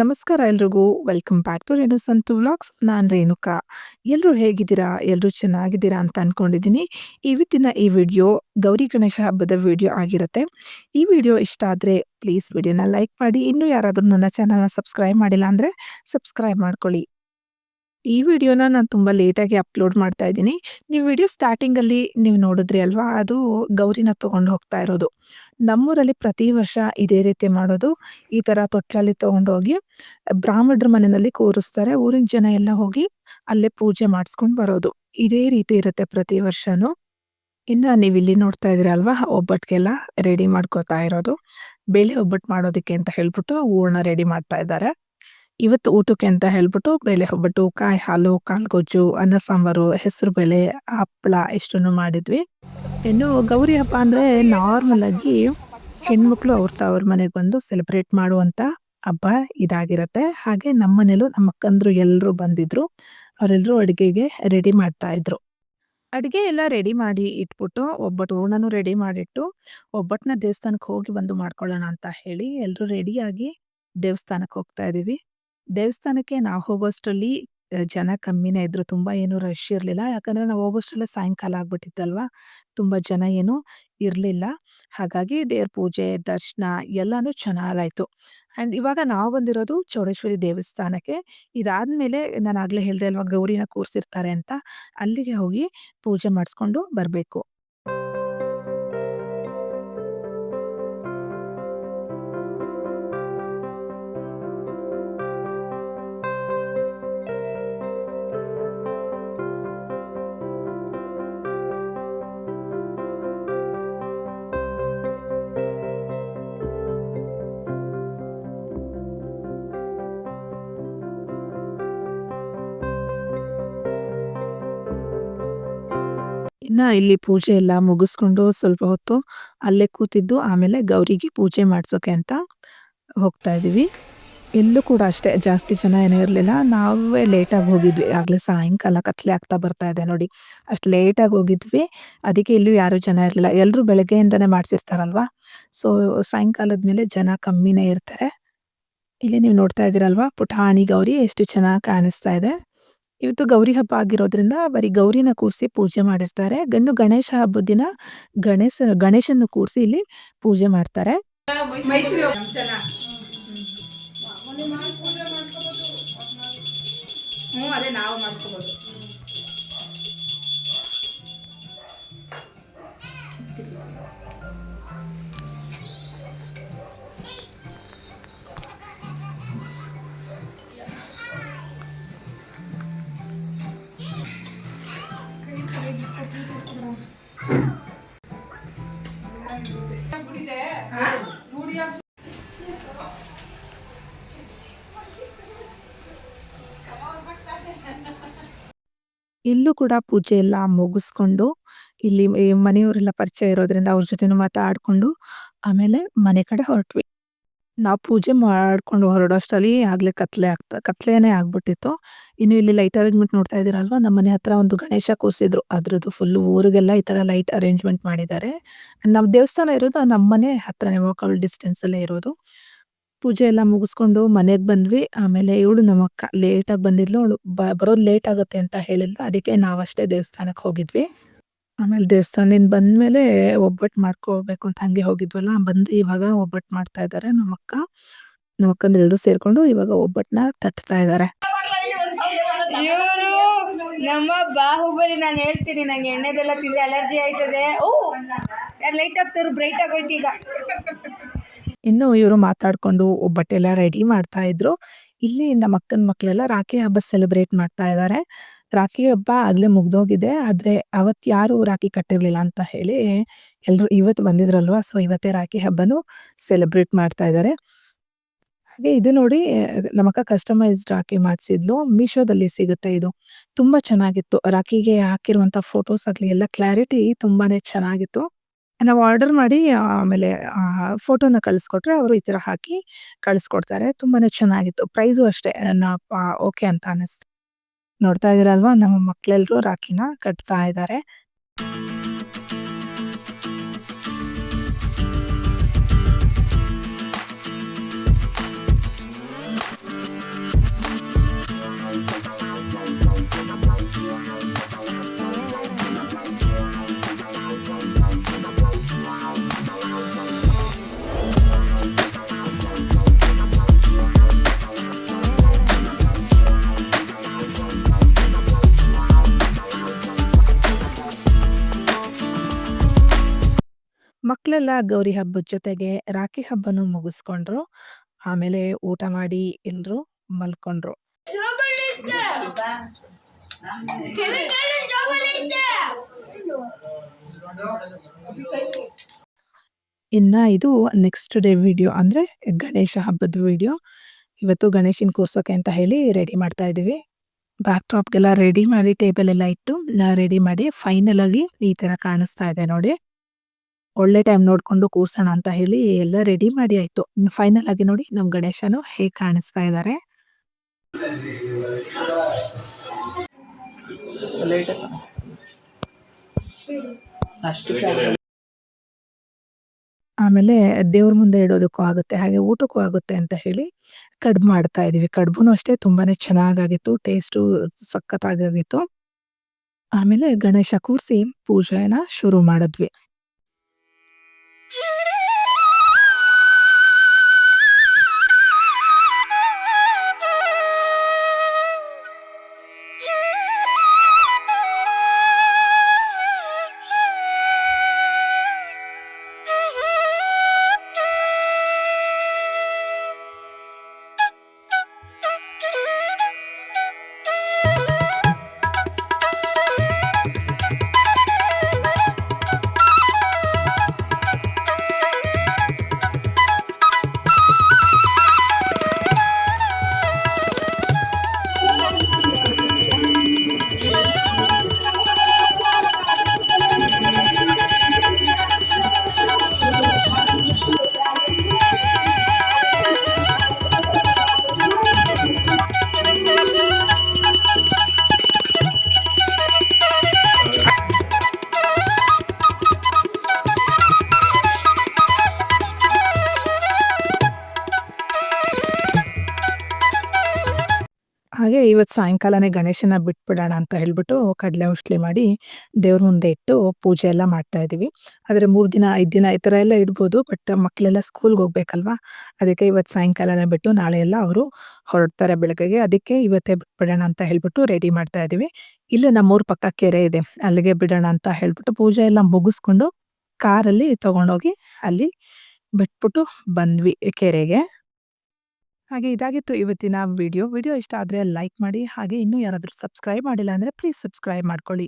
ನಮಸ್ಕಾರ ಎಲ್ರಿಗೂ. Welcome back to Renu Santu vlogs ನಾನು ರೇಣುಕಾ. ಎಲ್ಲರೂ ಹೇಗಿದ್ದೀರಾ? ಎಲ್ಲರೂ ಚೆನ್ನಾಗಿದ್ದೀರಾ ಅಂತ ಅಂದ್ಕೊಂಡಿದ್ದೀನಿ ಇವತ್ತಿನ ಈ ವಿಡಿಯೋ ಗೌರಿ ಗಣೇಶ ಹಬ್ಬದ ವಿಡಿಯೋ ಆಗಿರುತ್ತೆ. ಈ ವಿಡಿಯೋ ಇಷ್ಟ ಆದರೆ ಪ್ಲೀಸ್ ವಿಡಿಯೋನ ಲೈಕ್ ಮಾಡಿ. ಇನ್ನೂ ಯಾರಾದರೂ ನನ್ನ ಚಾನಲ್ನ ಸಬ್ಸ್ಕ್ರೈಬ್ ಮಾಡಿಲ್ಲ ಅಂದರೆ ಸಬ್ಸ್ಕ್ರೈಬ್ ಮಾಡ್ಕೊಳ್ಳಿ. ಈ ವಿಡಿಯೋನ ನಾನು ತುಂಬ ಲೇಟಾಗಿ ಅಪ್ಲೋಡ್ ಮಾಡ್ತಾ ಇದ್ದೀನಿ. ನೀವು ವಿಡಿಯೋ ಸ್ಟಾರ್ಟಿಂಗಲ್ಲಿ ನೀವು ನೋಡಿದ್ರಿ ಅಲ್ವಾ? ಅದು ಗೌರಿನ ತೊಗೊಂಡು ಹೋಗ್ತಾ ಇರೋದು. ನಮ್ಮೂರಲ್ಲಿ ಪ್ರತಿ ವರ್ಷ ಇದೇ ರೀತಿ ಮಾಡೋದು. ಈ ಥರ ತೊಟ್ಲಲ್ಲಿ ತೊಗೊಂಡೋಗಿ ಬ್ರಾಹ್ಮಣರ ಮನೆಯಲ್ಲಿ ಕೂರಿಸ್ತಾರೆ. ಊರಿನ ಜನ ಎಲ್ಲ ಹೋಗಿ ಅಲ್ಲೇ ಪೂಜೆ ಮಾಡಿಸ್ಕೊಂಡು ಬರೋದು. ಇದೇ ರೀತಿ ಇರುತ್ತೆ ಪ್ರತಿ ವರ್ಷನೂ. ಇನ್ನು ನೀವು ಇಲ್ಲಿ ನೋಡ್ತಾ ಇದ್ದೀರ ಅಲ್ವಾ? ಒಬ್ಬಟ್ಟಿಗೆಲ್ಲ ರೆಡಿ ಮಾಡ್ಕೋತಾ ಇರೋದು. ಬೇಳೆ ಒಬ್ಬಟ್ಟು ಮಾಡೋದಕ್ಕೆ ಅಂತ ಹೇಳ್ಬಿಟ್ಟು ಹೂರ್ಣ ರೆಡಿ ಮಾಡ್ತಾ ಇದ್ದಾರೆ. ಇವತ್ತು ಊಟಕ್ಕೆ ಅಂತ ಹೇಳ್ಬಿಟ್ಟು ಬೇಳೆ ಒಬ್ಬಟ್ಟು ಕಾಯಿ ಹಾಲು ಕಾಳುಗೊಜ್ಜು ಅನ್ನ ಸಾಂಬಾರು, ಹೆಸರು ಬೇಳೆ ಹಪ್ಪಳ ಇಷ್ಟನ್ನು ಮಾಡಿದ್ವಿ. ಇನ್ನು ಗೌರಿ ಹಬ್ಬ ಅಂದರೆ ನಾರ್ಮಲಾಗಿ ಹೆಣ್ಮಕ್ಳು ಅವ್ರ ತವ್ರ ಮನೆಗೆ ಬಂದು ಸೆಲೆಬ್ರೇಟ್ ಮಾಡುವಂಥ ಹಬ್ಬ ಇದಾಗಿರುತ್ತೆ. ಹಾಗೆ ನಮ್ಮ ಮನೇಲೂ ನಮ್ಮ ಅಕ್ಕಂದ್ರು ಎಲ್ಲರೂ ಬಂದಿದ್ರು. ಅವರೆಲ್ಲರೂ ಅಡುಗೆಗೆ ರೆಡಿ ಮಾಡ್ತಾ ಇದ್ರು. ಅಡುಗೆ ಎಲ್ಲ ರೆಡಿ ಮಾಡಿ ಇಟ್ಬಿಟ್ಟು, ಒಬ್ಬಟ್ಟು ಹೂರ್ಣನೂ ರೆಡಿ ಮಾಡಿಟ್ಟು ಒಬ್ಬಟ್ಟನ್ನ ದೇವಸ್ಥಾನಕ್ಕೆ ಹೋಗಿ ಬಂದು ಮಾಡ್ಕೊಳ್ಳೋಣ ಅಂತ ಹೇಳಿ ಎಲ್ಲರೂ ರೆಡಿಯಾಗಿ ದೇವಸ್ಥಾನಕ್ಕೆ ಹೋಗ್ತಾ ಇದೀವಿ. ದೇವಸ್ಥಾನಕ್ಕೆ ನಾವು ಹೋಗೋಷ್ಟರಲ್ಲಿ ಜನ ಕಮ್ಮಿನೇ ಇದ್ರು. ತುಂಬ ಏನು ರಶ್ ಇರಲಿಲ್ಲ ಯಾಕಂದರೆ ನಾವು ಹೋಗೋಷ್ಟರಲ್ಲೇ ಸಾಯಂಕಾಲ ಆಗ್ಬಿಟ್ಟಿತ್ತಲ್ವಾ. ತುಂಬ ಜನ ಏನು ಇರಲಿಲ್ಲ ಹಾಗಾಗಿ ದೇವ್ರ ಪೂಜೆ, ದರ್ಶನ ಎಲ್ಲಾನು ಚೆನ್ನಾಗಾಯಿತು ಆ್ಯಂಡ್ ಇವಾಗ ನಾವು ಬಂದಿರೋದು ಚೌಡೇಶ್ವರಿ ದೇವಸ್ಥಾನಕ್ಕೆ. ಇದಾದ್ಮೇಲೆ ನಾನು ಆಗಲೇ ಹೇಳಿದೆ ಅಲ್ವಾ ಗೌರಿನ ಕೂರ್ಸಿರ್ತಾರೆ ಅಂತ. ಅಲ್ಲಿಗೆ ಹೋಗಿ ಪೂಜೆ ಮಾಡಿಸ್ಕೊಂಡು ಬರ್ಬೇಕು. ಇನ್ನ ಇಲ್ಲಿ ಪೂಜೆ ಎಲ್ಲ ಮುಗಿಸ್ಕೊಂಡು ಸ್ವಲ್ಪ ಹೊತ್ತು ಅಲ್ಲೇ ಕೂತಿದ್ದು, ಆಮೇಲೆ ಗೌರಿಗೆ ಪೂಜೆ ಮಾಡಿಸೋಕೆ ಅಂತ ಹೋಗ್ತಾ ಇದ್ದೀವಿ ಎಲ್ಲೂ ಕೂಡ ಅಷ್ಟೇ ಜಾಸ್ತಿ ಜನ ಏನೂ ಇರಲಿಲ್ಲ ನಾವೇ ಲೇಟಾಗಿ ಹೋಗಿದ್ವಿ. ಆಗಲೇ ಸಾಯಂಕಾಲ ಕತ್ಲೆ ಆಗ್ತಾ ಬರ್ತಾ ಇದೆ ನೋಡಿ. ಅಷ್ಟು ಲೇಟಾಗಿ ಹೋಗಿದ್ವಿ. ಅದಕ್ಕೆ ಇಲ್ಲೂ ಯಾರೂ ಜನ ಇರಲಿಲ್ಲ ಎಲ್ಲರೂ ಬೆಳಗ್ಗೆಯಿಂದನೇ ಮಾಡಿಸಿರ್ತಾರಲ್ವ ಸೊ ಸಾಯಂಕಾಲದ ಮೇಲೆ ಜನ ಕಮ್ಮಿನೇ ಇರ್ತಾರೆ. ಇಲ್ಲಿ ನೀವು ನೋಡ್ತಾ ಇದ್ದೀರಲ್ವ ಪುಟಾಣಿ ಗೌರಿ ಎಷ್ಟು ಚೆನ್ನಾಗಿ ಕಾಣಿಸ್ತಾ ಇದೆ. ಇವತ್ತು ಗೌರಿ ಹಬ್ಬ ಆಗಿರೋದ್ರಿಂದ ಬರೀ ಗೌರಿನ ಕೂರಿಸಿ ಪೂಜೆ ಮಾಡಿರ್ತಾರೆ. ಗಂಡು ಗಣೇಶ ಹಬ್ಬದ ದಿನ ಗಣೇಶ ಗಣೇಶನ ಕೂರಿಸಿ ಇಲ್ಲಿ ಪೂಜೆ ಮಾಡ್ತಾರೆ. ನಾವು ಇಲ್ಲೂ ಕೂಡ ಪೂಜೆ ಎಲ್ಲ ಮುಗಿಸ್ಕೊಂಡು ಇಲ್ಲಿ ಮನೆಯವರೆಲ್ಲ ಪರಿಚಯ ಇರೋದ್ರಿಂದ ಅವ್ರ ಜೊತೆನೂ ಮಾತಾಡ್ಕೊಂಡು ಆಮೇಲೆ ಮನೆ ಕಡೆ ಹೊರಟ್ವಿ. ನಾವು ಪೂಜೆ ಮಾಡ್ಕೊಂಡು ಹೊರಡೋಷ್ಟರಲ್ಲಿ ಆಗಲೇ ಕತ್ಲೆ ಆಗ್ತಾ, ಕತ್ಲೇನೇ ಆಗ್ಬಿಟ್ಟಿತ್ತು. ಇನ್ನು ಇಲ್ಲಿ ಲೈಟ್ ಅರೇಂಜ್‌ಮೆಂಟ್ ನೋಡ್ತಾ ಇದ್ದೀರಲ್ವ ನಮ್ಮ ಮನೆ ಹತ್ರ ಒಂದು ಗಣೇಶ ಕೂಸಿದ್ರು ಅದ್ರದ್ದು ಫುಲ್ ಊರಿಗೆಲ್ಲ ಈ ಥರ ಲೈಟ್ ಅರೇಂಜ್‌ಮೆಂಟ್ ಮಾಡಿದ್ದಾರೆ. ನಮ್ಮ ದೇವಸ್ಥಾನ ಇರೋದು ನಮ್ಮ ಮನೆ ಹತ್ರನೇ ವಾಕಬಲ್ ಡಿಸ್ಟೆನ್ಸಲ್ಲೇ ಇರೋದು. ಪೂಜೆ ಎಲ್ಲ ಮುಗಿಸ್ಕೊಂಡು ಮನೆಗೆ ಬಂದ್ವಿ. ಆಮೇಲೆ ಇವಳು ನಮ್ಮ ಅಕ್ಕ ಲೇಟಾಗಿ ಬಂದಿದ್ಲು. ಅವಳು ಬರೋದು ಲೇಟ್ ಆಗುತ್ತೆ ಅಂತ ಹೇಳಿದ್ಲು. ಅದಕ್ಕೆ ನಾವಷ್ಟೇ ದೇವಸ್ಥಾನಕ್ಕೆ ಹೋಗಿದ್ವಿ. ಆಮೇಲೆ ದೇವಸ್ಥಾನದಿಂದ ಬಂದ್ಮೇಲೆ ಒಬ್ಬಟ್ಟು ಮಾಡ್ಕೋಬೇಕು ಅಂತ ಹಂಗೆ ಹೋಗಿದ್ವಲ್ಲ, ಬಂದು ಇವಾಗ ಒಬ್ಬಟ್ಟು ಮಾಡ್ತಾ ಇದ್ದಾರೆ ನಮ್ಮಕ್ಕ. ಅಕ್ಕ. ನಮ್ಮ ಅಕ್ಕಂದಿರು ಸೇರ್ಕೊಂಡು ಇವಾಗ ಒಬ್ಬಟ್ಟನ್ನ ತಟ್ತಾ ಇದ್ದಾರೆ. ನಮ್ಮ ಬಾಹುಬಲಿ ನಾನು ಹೇಳ್ತೀನಿ, ನಂಗೆ ಎಣ್ಣೆದೆಲ್ಲ ತಿಂದೆ ಅಲರ್ಜಿ ಆಯ್ತದೆ ಓ ಲೈಟ್ ಆಗ್ತಾರು ಬ್ರೈಟ್ ಆಗೋಯ್ತು ಈಗ ಇನ್ನು ಇವರು ಮಾತಾಡ್ಕೊಂಡು ಒಬ್ಬಟ್ಟೆಲ್ಲ ರೆಡಿ ಮಾಡ್ತಾ ಇದ್ರು. ಇಲ್ಲಿ ನಮ್ಮ ಅಕ್ಕನ ಮಕ್ಕಳೆಲ್ಲ ರಾಖಿ ಹಬ್ಬ ಸೆಲೆಬ್ರೇಟ್ ಮಾಡ್ತಾ ಇದ್ದಾರೆ. ರಾಖಿ ಹಬ್ಬ ಆಗ್ಲೇ ಮುಗ್ದೋಗಿದೆ. ಆದ್ರೆ ಅವತ್ತು ಯಾರು ರಾಖಿ ಕಟ್ಟಿರಲಿಲ್ಲ ಅಂತ ಹೇಳಿ ಎಲ್ಲರೂ ಇವತ್ತು ಬಂದಿದ್ರಲ್ವಾ ಸೊ ಇವತ್ತೇ ರಾಖಿ ಹಬ್ಬನು ಸೆಲೆಬ್ರೇಟ್ ಮಾಡ್ತಾ ಇದ್ದಾರೆ. ಹಾಗೆ ಇದು ನೋಡಿ ನಮ್ಮಕ್ಕ ಕಸ್ಟಮೈಸ್ಡ್ ರಾಖಿ ಮಾಡಿಸಿದ್ಲು ಮೀಶೋದಲ್ಲಿ ಸಿಗುತ್ತೆ ಇದು. ತುಂಬಾ ಚೆನ್ನಾಗಿತ್ತು. ರಾಖಿಗೆ ಹಾಕಿರುವಂತ ಫೋಟೋಸ್ ಆಗಲಿ ಎಲ್ಲ ಕ್ಲಾರಿಟಿ ತುಂಬಾನೇ ಚೆನ್ನಾಗಿತ್ತು. ನಾವು ಆರ್ಡರ್ ಮಾಡಿ, ಆಮೇಲೆ ಫೋಟೋನ ಕಳಿಸ್ಕೊಟ್ರೆ ಅವರು ಈ ಥರ ಹಾಕಿ ಕಳಿಸ್ಕೊಡ್ತಾರೆ. ತುಂಬಾ ಚೆನ್ನಾಗಿತ್ತು. ಪ್ರೈಸು ಅಷ್ಟೇ ಓಕೆ ಅಂತ ಅನ್ನಿಸ್ತು ನೋಡ್ತಾ ಇದ್ದೀರಲ್ವಾ ನಮ್ಮ ಮಕ್ಕಳೆಲ್ಲರೂ ರಾಖಿನ ಕಟ್ತಾ ಇದ್ದಾರೆ. ಮಕ್ಕಳೆಲ್ಲ ಗೌರಿ ಹಬ್ಬದ ಜೊತೆಗೆ ರಾಖಿ ಹಬ್ಬನು ಮುಗಿಸ್ಕೊಂಡ್ರು. ಆಮೇಲೆ ಊಟ ಮಾಡಿ ಎಲ್ಲರೂ ಮಲ್ಕೊಂಡ್ರು. ಇನ್ನ ಇದು ನೆಕ್ಸ್ಟ್ ಡೇ ವಿಡಿಯೋ ಅಂದ್ರೆ ಗಣೇಶ ಹಬ್ಬದ ವಿಡಿಯೋ. ಇವತ್ತು ಗಣೇಶನ್ ಕೂರ್ಸೋಕೆ ಅಂತ ಹೇಳಿ ರೆಡಿ ಮಾಡ್ತಾ ಇದೀವಿ. ಬ್ಯಾಕ್ ಟಾಪ್ಗೆಲ್ಲ ರೆಡಿ ಮಾಡಿ ಟೇಬಲ್ ಎಲ್ಲ ಇಟ್ಟು ರೆಡಿ ಮಾಡಿ ಫೈನಲ್ ಆಗಿ ಈ ತರ ಕಾಣಿಸ್ತಾ ಇದೆ ನೋಡಿ. ಒಳ್ಳೆ ಟೈಮ್ ನೋಡ್ಕೊಂಡು ಕೂರ್ಸೋಣ ಅಂತ ಹೇಳಿ ಎಲ್ಲ ರೆಡಿ ಮಾಡಿ ಆಯ್ತು. ಫೈನಲ್ ಆಗಿ ನೋಡಿ ನಮ್ ಗಣೇಶನು ಹೇಗ್ ಕಾಣಿಸ್ತಾ ಇದಾರೆ. ಆಮೇಲೆ ದೇವ್ರ ಮುಂದೆ ಇಡೋದಕ್ಕೂ ಆಗುತ್ತೆ. ಹಾಗೆ ಊಟಕ್ಕೂ ಆಗುತ್ತೆ ಅಂತ ಹೇಳಿ ಕಡ್ಬು ಮಾಡ್ತಾ ಇದೀವಿ. ಕಡ್ಬುನು ಅಷ್ಟೇ ತುಂಬಾನೇ ಚೆನ್ನಾಗಾಗಿತ್ತು. ಟೇಸ್ಟು ಸಖತ್ತಾಗಿತ್ತು ಆಮೇಲೆ ಗಣೇಶ ಕೂರಿಸಿ ಪೂಜೆನ ಶುರು ಮಾಡಿದ್ವಿ. ಇವತ್ತು ಸಾಯಂಕಾಲನೇ ಗಣೇಶನ ಬಿಟ್ಬಿಡೋಣ ಅಂತ ಹೇಳ್ಬಿಟ್ಟು ಕಡಲೆ ಉಷ್ಲಿ ಮಾಡಿ ದೇವ್ರ ಮುಂದೆ ಇಟ್ಟು ಪೂಜೆ ಎಲ್ಲ ಮಾಡ್ತಾ ಇದ್ದೀವಿ ಆದರೆ ಮೂರು ದಿನ, ಐದು ದಿನ ಈ ಥರ ಎಲ್ಲ ಇಡ್ಬೋದು. ಬಟ್ ಮಕ್ಕಳೆಲ್ಲ ಸ್ಕೂಲ್‌ಗೆ ಹೋಗ್ಬೇಕಲ್ವಾ? ಅದಕ್ಕೆ ಇವತ್ತು ಸಾಯಂಕಾಲನೇ ಬಿಟ್ಟು ನಾಳೆ ಎಲ್ಲ ಅವರು ಹೊರಡ್ತಾರೆ ಬೆಳಗ್ಗೆಗೆ. ಅದಕ್ಕೆ ಇವತ್ತೇ ಬಿಟ್ಬಿಡೋಣ ಅಂತ ಹೇಳ್ಬಿಟ್ಟು ರೆಡಿ ಮಾಡ್ತಾ ಇದ್ದೀವಿ ಇಲ್ಲೇ ನಮ್ಮೂರ ಪಕ್ಕ ಕೆರೆ ಇದೆ. ಅಲ್ಲಿಗೆ ಬಿಡೋಣ ಅಂತ ಹೇಳ್ಬಿಟ್ಟು ಪೂಜೆ ಎಲ್ಲ ಮುಗಿಸ್ಕೊಂಡು ಕಾರಲ್ಲಿ ತಗೊಂಡೋಗಿ ಅಲ್ಲಿ ಬಿಟ್ಬಿಟ್ಟು ಬಂದ್ವಿ ಕೆರೆಗೆ. ಹಾಗೆ ಇದಾಗಿತ್ತು ಇವತ್ತಿನ ವಿಡಿಯೋ. ವಿಡಿಯೋ ಇಷ್ಟ ಆದರೆ ಲೈಕ್ ಮಾಡಿ. ಹಾಗೆ ಇನ್ನೂ ಯಾರಾದರೂ ಸಬ್ಸ್ಕ್ರೈಬ್ ಮಾಡಿಲ್ಲ ಅಂದರೆ ಪ್ಲೀಸ್ ಸಬ್ಸ್ಕ್ರೈಬ್ ಮಾಡ್ಕೊಳ್ಳಿ.